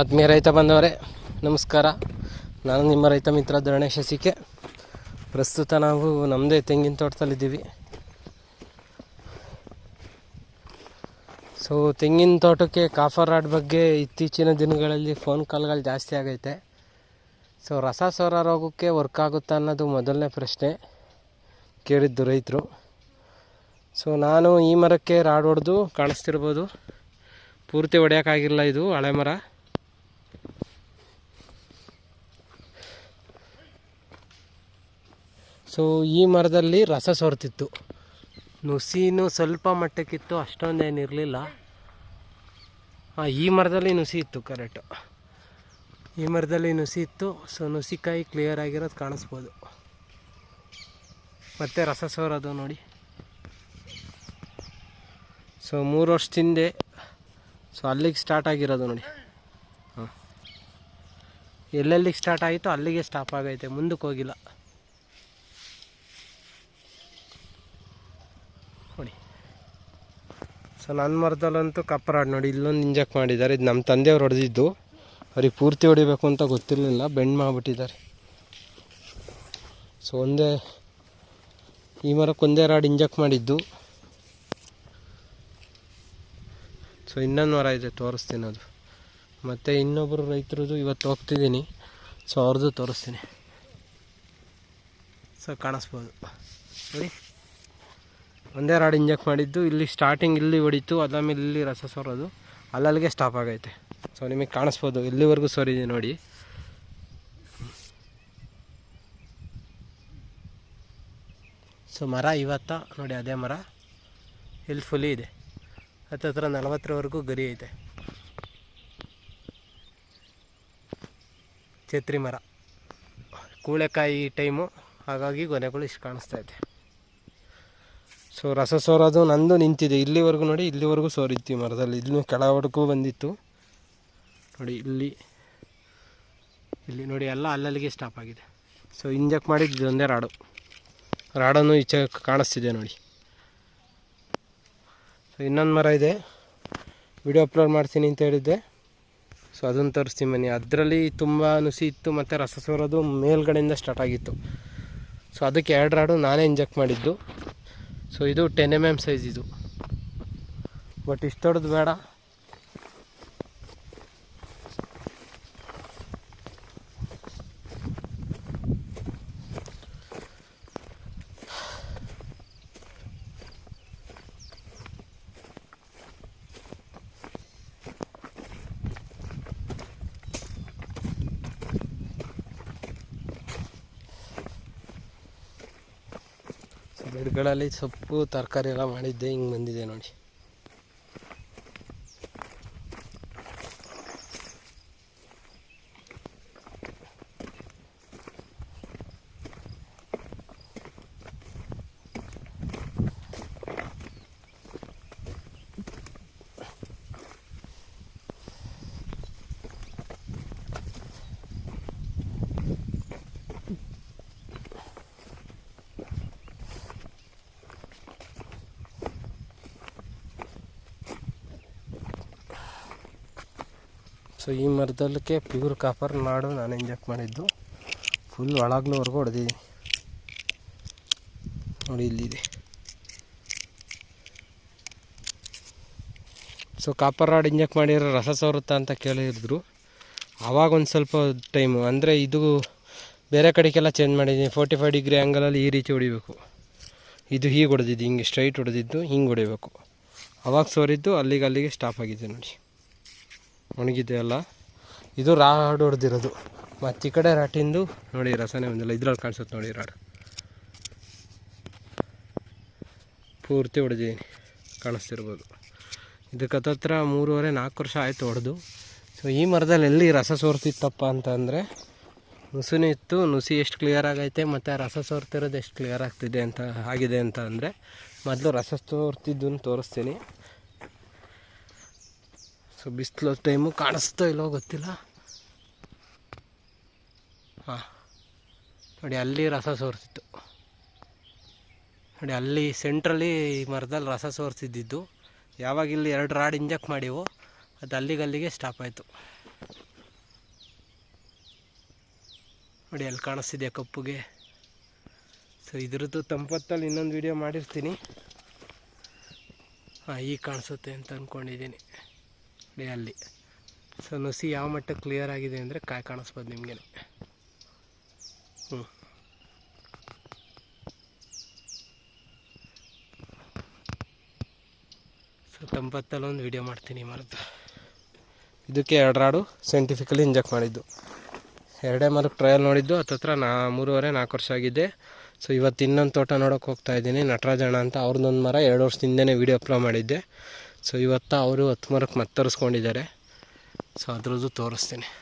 ಆತ್ಮೀಯ ರೈತ ಬಂದವರೇ ನಮಸ್ಕಾರ. ನಾನು ನಿಮ್ಮ ರೈತ ಮಿತ್ರ ಧರಣೇಶ ಸಿಕೆ. ಪ್ರಸ್ತುತ ನಾವು ನಮ್ಮದೇ ತೆಂಗಿನ ತೋಟದಲ್ಲಿದ್ದೀವಿ. ಸೊ ತೆಂಗಿನ ತೋಟಕ್ಕೆ ಕಾಫರ್ ರಾಡ್ ಬಗ್ಗೆ ಇತ್ತೀಚಿನ ದಿನಗಳಲ್ಲಿ ಫೋನ್ ಕಾಲ್ಗಳು ಜಾಸ್ತಿ ಆಗೈತೆ. ಸೊ ರಸ ಸೋರ ರೋಗಕ್ಕೆ ವರ್ಕ್ ಆಗುತ್ತಾ ಅನ್ನೋದು ಮೊದಲನೇ ಪ್ರಶ್ನೆ ಕೇಳಿದ್ದು ರೈತರು. ಸೊ ನಾನು ಈ ಮರಕ್ಕೆ ರಾಡ್ ಹೊಡೆದು ಕಾಣಿಸ್ತಿರ್ಬೋದು. ಪೂರ್ತಿ ಹೊಡೆಯೋಕ್ಕಾಗಿಲ್ಲ ಇದು ಹಳೆ ಮರ. ಸೊ ಈ ಮರದಲ್ಲಿ ರಸ ಸೋರ್ತಿತ್ತು. ನುಸಿನೂ ಸ್ವಲ್ಪ ಮಟ್ಟಕ್ಕಿತ್ತು ಅಷ್ಟೊಂದೇನಿರಲಿಲ್ಲ ಹಾಂ ಈ ಮರದಲ್ಲಿ ನುಸಿ ಇತ್ತು ಕರೆಕ್ಟು ಈ ಮರದಲ್ಲಿ ನುಸಿ ಇತ್ತು ಸೊ ನುಸಿಕಾಯಿ ಕ್ಲಿಯರ್ ಆಗಿರೋದು ಕಾಣಿಸ್ಬೋದು. ಮತ್ತೆ ರಸ ಸೋರೋದು ನೋಡಿ. ಸೊ ಮೂರು ವರ್ಷದಿಂದ ಸೊ ಅಲ್ಲಿಗೆ ಸ್ಟಾರ್ಟ್ ಆಗಿರೋದು ನೋಡಿ. ಹಾಂ. ಎಲ್ಲೆಲ್ಲಿಗೆ ಸ್ಟಾರ್ಟ್ ಆಯಿತು ಅಲ್ಲಿಗೆ ಸ್ಟಾಪ್ ಆಗೈತೆ ಮುಂದಕ್ಕೆ ಹೋಗಿಲ್ಲ. ನೋಡಿ. ಸೊ ನನ್ನ ಮರದಲ್ಲಂತೂ ಕಪ್ಪರಾಡ್ ನೋಡಿ, ಇಲ್ಲೊಂದು ಇಂಜೆಕ್ಟ್ ಮಾಡಿದ್ದಾರೆ. ಇದು ನಮ್ಮ ತಂದೆಯವ್ರು ಹೊಡೆದಿದ್ದು. ಅವ್ರಿಗೆ ಪೂರ್ತಿ ಹೊಡಿಬೇಕು ಅಂತ ಗೊತ್ತಿರಲಿಲ್ಲ, ಬೆಂಡ್ ಮಾಡಿಬಿಟ್ಟಿದ್ದಾರೆ. ಸೊ ಒಂದೇ, ಈ ಮರಕ್ಕೆ ಒಂದೇ ರಾಡ್ ಇಂಜೆಕ್ಟ್ ಮಾಡಿದ್ದು. ಸೊ ಇನ್ನೊಂದು ಮರ ಇದೆ, ತೋರಿಸ್ತೀನಿ ಅದು. ಮತ್ತು ಇನ್ನೊಬ್ಬರು ರೈತರದ್ದು ಇವತ್ತು ಹೋಗ್ತಿದ್ದೀನಿ. ಸೊ ಅವ್ರದ್ದು ತೋರಿಸ್ತೀನಿ. ಸೊ ಕಾಣಿಸ್ಬೋದು. ನೋಡಿ. ಒಂದೇ ರಾಡ್ ಇಂಜೆಕ್ಟ್ ಮಾಡಿದ್ದು, ಇಲ್ಲಿ ಸ್ಟಾರ್ಟಿಂಗ್ ಇಲ್ಲಿ ಹೊಡಿತು, ಅದಾದ್ಮೇಲೆ ಇಲ್ಲಿ ರಸ ಸೋರೋದು. ಅಲ್ಲಲ್ಲಿಗೆ ಸ್ಟಾಪ್ ಆಗೈತೆ. ಸೊ ನಿಮಗೆ ಕಾಣಿಸ್ಬೋದು, ಇಲ್ಲಿವರೆಗೂ ಸೋರಿದೆ ನೋಡಿ. ಸೊ ಮರ ಇವತ್ತ, ನೋಡಿ ಅದೇ ಮರ. ಇಲ್ಲಿ ಫುಲಿ ಇದೆ. ಹತ್ತತ್ರ ನಲವತ್ತರವರೆಗೂ ಗರಿ ಐತೆ. ಛತ್ರಿ ಮರ. ಕೂಳೆಕಾಯಿ ಟೈಮು ಹಾಗಾಗಿ ಗೊನೆಗಳು ಇಷ್ಟು ಕಾಣಿಸ್ತಾ ಇದೆ. ಸೊ ರಸ ಸೋರೋದು ನಂದು ನಿಂತಿದೆ. ಇಲ್ಲಿವರೆಗೂ ನೋಡಿ, ಇಲ್ಲಿವರೆಗೂ ಸೋರಿತ್ತು ಮರದಲ್ಲಿ. ಇಲ್ಲೂ ಕೆಳವರೆಗೂ ಬಂದಿತ್ತು. ನೋಡಿ, ಇಲ್ಲಿ ಇಲ್ಲಿ ನೋಡಿ, ಎಲ್ಲ ಅಲ್ಲಲ್ಲಿಗೆ ಸ್ಟಾಪ್ ಆಗಿದೆ. ಸೊ ಇಂಜೆಕ್ಟ್ ಮಾಡಿದ್ದು ಒಂದೇ ರಾಡು. ರಾಡನ್ನು ಈಚೆ ಕಾಣಿಸ್ತಿದೆ ನೋಡಿ. ಸೊ ಇನ್ನೊಂದು ಮರ ಇದೆ. ವಿಡಿಯೋ ಅಪ್ಲೋಡ್ ಮಾಡ್ತೀನಿ ಅಂತ ಹೇಳಿದ್ದೆ. ಸೊ ಅದನ್ನು ತೋರಿಸ್ತೀನಿ ಬನ್ನಿ. ಅದರಲ್ಲಿ ತುಂಬ ನುಸಿ ಇತ್ತು ಮತ್ತು ರಸ ಸೋರೋದು ಮೇಲ್ಗಡೆಯಿಂದ ಸ್ಟಾರ್ಟ್ ಆಗಿತ್ತು. ಸೊ ಅದಕ್ಕೆ ಎರಡು ರಾಡು ನಾನೇ ಇಂಜೆಕ್ಟ್ ಮಾಡಿದ್ದು. ಸೊ ಇದು ಟೆನ್ ಎಂ ಎಂ ಸೈಜ್ ಇದು. ಬಟ್ ಇಷ್ಟು ದೊಡ್ಡದು ಬೇಡ. ಬೆಡ್ಗಳಲ್ಲಿ ಸೊಪ್ಪು ತರಕಾರಿ ಎಲ್ಲ ಮಾಡಿದ್ದೆ ಹಿಂಗೆ ಬಂದಿದೆ ನೋಡಿ. ಸೊ ಈ ಮರದಲ್ಲಕ್ಕೆ ಪ್ಯೂರ್ ಕಾಪರ್ ನಾಡು ನಾನು ಇಂಜೆಕ್ಟ್ ಮಾಡಿದ್ದು. ಫುಲ್ ಒಳಗ್ಲವರೆಗೂ ಹೊಡೆದಿದ್ದೀನಿ ನೋಡಿ, ಇಲ್ಲಿದೆ. ಸೊ ಕಾಪರ್ ರಾಡ್ ಇಂಜೆಕ್ಟ್ ಮಾಡಿರೋ ರಸ ಸೋರುತ್ತಾ ಅಂತ ಕೇಳಿದ್ರು. ಆವಾಗ ಒಂದು ಸ್ವಲ್ಪ ಟೈಮು ಅಂದರೆ ಇದು ಬೇರೆ ಕಡೆಗೆಲ್ಲ ಚೇಂಜ್ ಮಾಡಿದ್ದೀನಿ. ಫೋರ್ಟಿ ಫೈವ್ ಡಿಗ್ರಿ ಆ್ಯಂಗಲಲ್ಲಿ ಈ ರೀತಿ ಹೊಡಿಬೇಕು. ಇದು ಹೀಗೆ ಹೊಡೆದಿದ್ದು, ಹಿಂಗೆ ಸ್ಟ್ರೈಟ್ ಹೊಡೆದಿದ್ದು, ಹಿಂಗೆ ಹೊಡಿಬೇಕು. ಅವಾಗ ಸೋರಿದ್ದು ಅಲ್ಲಿಗೆ ಅಲ್ಲಿಗೆ ಸ್ಟಾಪ್ ಆಗಿದೆ ನೋಡಿ. ಒಣಗಿದೆ ಅಲ್ಲ ಇದು ರಾಡ್ ಹೊಡೆದಿರೋದು ಮತ್ತು ಈ ಕಡೆ ರಾಟಿಂದು ನೋಡಿ ರಸನೇ ಒಂದಿಲ್ಲ. ಇದ್ರಲ್ಲಿ ಕಾಣಿಸುತ್ತೆ ನೋಡಿ ರಾಡ್. ಪೂರ್ತಿ ಹೊಡೆದಿದ್ದೀನಿ ಕಾಣಿಸ್ತಿರ್ಬೋದು. ಇದಕ್ಕೆ ಹತ್ತತ್ರ ಮೂರುವರೆ, ನಾಲ್ಕು ವರ್ಷ ಆಯಿತು ಹೊಡೆದು ಸೊ ಈ ಮರದಲ್ಲಿ ಎಲ್ಲಿ ರಸ ಸೋರ್ತಿತ್ತಪ್ಪ ಅಂತಂದರೆ, ನುಸಿನೂ ಇತ್ತು, ನುಸಿ ಎಷ್ಟು ಕ್ಲಿಯರ್ ಆಗೈತೆ, ಮತ್ತು ರಸ ಸೋರ್ತಿರೋದು ಎಷ್ಟು ಕ್ಲಿಯರ್ ಆಗ್ತಿದೆ ಅಂತ, ಆಗಿದೆ ಅಂತ ಅಂದರೆ, ಮೊದಲು ರಸ ಸೋರ್ತಿದ್ದನ್ನು ತೋರಿಸ್ತೀನಿ. ಸೊ ಬಿಸಿಲು ಟೈಮು ಕಾಣಿಸ್ತೋ ಇಲ್ಲೋ ಗೊತ್ತಿಲ್ಲ. ಹಾಂ, ನೋಡಿ ಅಲ್ಲಿ ರಸ ಸೋರಿಸಿತ್ತು. ನೋಡಿ ಅಲ್ಲಿ ಸೆಂಟ್ರಲ್ಲಿ ಮರದಲ್ಲಿ ರಸ ಸೋರಿಸಿದ್ದು ಯಾವಾಗ ಇಲ್ಲಿ ಎರಡು ರಾಡ್ ಇಂಜೆಕ್ಟ್ ಮಾಡಿವು ಅದು ಅಲ್ಲಿಗಲ್ಲಿಗೆ ಸ್ಟಾಪ್ ಆಯಿತು. ನೋಡಿ ಅಲ್ಲಿ ಕಾಣಿಸ್ತಿದೆ ಕಪ್ಪುಗೆ. ಸೊ ಇದ್ರದ್ದು ತಂಪತ್ತಲ್ಲಿ ಇನ್ನೊಂದು ವಿಡಿಯೋ ಮಾಡಿರ್ತೀನಿ. ಹಾಂ ಈಗ ಕಾಣಿಸುತ್ತೆ ಅಂತ ಅಂದ್ಕೊಂಡಿದ್ದೀನಿ ನೋಡಿ ಅಲ್ಲಿ. ಸೊ ನುಸಿ ಯಾವ ಮಟ್ಟಕ್ಕೆ ಕ್ಲಿಯರ್ ಆಗಿದೆ ಅಂದರೆ ಕಾಯಿ ಕಾಣಿಸ್ಬೋದು ನಿಮಗೆ. ಹ್ಞೂ ಸೊ ಒಂದು ವಿಡಿಯೋ ಮಾಡ್ತೀನಿ ಮರದ್ದು ಇದಕ್ಕೆ ಎರಡು ರಾಡು ಸೈಂಟಿಫಿಕಲಿ ಇಂಜೆಕ್ಟ್ ಮಾಡಿದ್ದು. ಎರಡೇ ಮರಕ್ಕೆ ಟ್ರಯಲ್ ನೋಡಿದ್ದು, ಹತ್ತತ್ರ ನಾ, ಮೂರುವರೆ, ನಾಲ್ಕು ವರ್ಷ ಆಗಿದ್ದೆ ಸೊ ಇವತ್ತು ಇನ್ನೊಂದು ತೋಟ ನೋಡೋಕೆ ಹೋಗ್ತಾ ಇದ್ದೀನಿ. ನಟರಾಜಣ್ಣ ಅಂತ ಅವ್ರದ್ದೊಂದು ಮರ ಎರಡು ವರ್ಷದಿಂದನೇ ವಿಡಿಯೋ ಅಪ್ಲೋಡ್ ಮಾಡಿದ್ದೆ. ಸೊ ಇವತ್ತು ಅವರು ಹತ್ತು ಮರಕ್ಕೆ ಮತ್ತರಿಸ್ಕೊಂಡಿದ್ದಾರೆ. ಸೊ ಅದ್ರದ್ದು ತೋರಿಸ್ತೀನಿ.